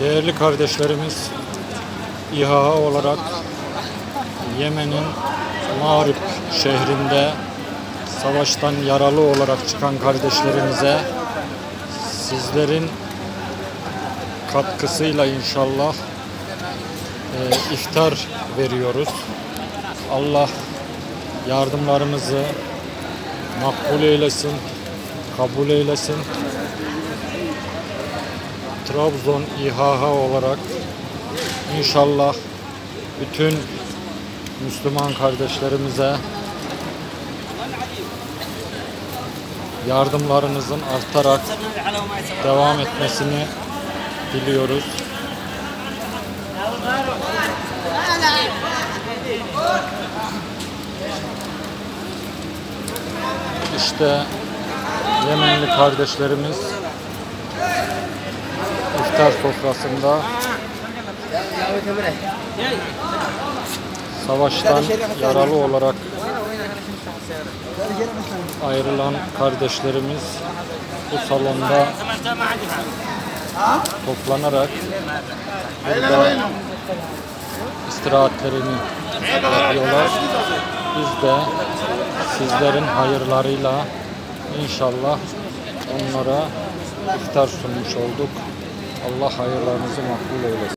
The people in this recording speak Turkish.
Değerli kardeşlerimiz İHA olarak Yemen'in Mağrip şehrinde savaştan yaralı olarak çıkan kardeşlerimize sizlerin katkısıyla inşallah e, iftar veriyoruz. Allah yardımlarımızı makbul eylesin, kabul eylesin. Trabzon İHH olarak inşallah bütün Müslüman kardeşlerimize yardımlarınızın artarak devam etmesini diliyoruz. İşte Yemenli kardeşlerimiz iftar sofrasında savaştan yaralı olarak ayrılan kardeşlerimiz bu salonda toplanarak burada istirahatlerini yapıyorlar. Biz de sizlerin hayırlarıyla inşallah onlara iftar sunmuş olduk. Allah hayırlarınızı makbul eylesin.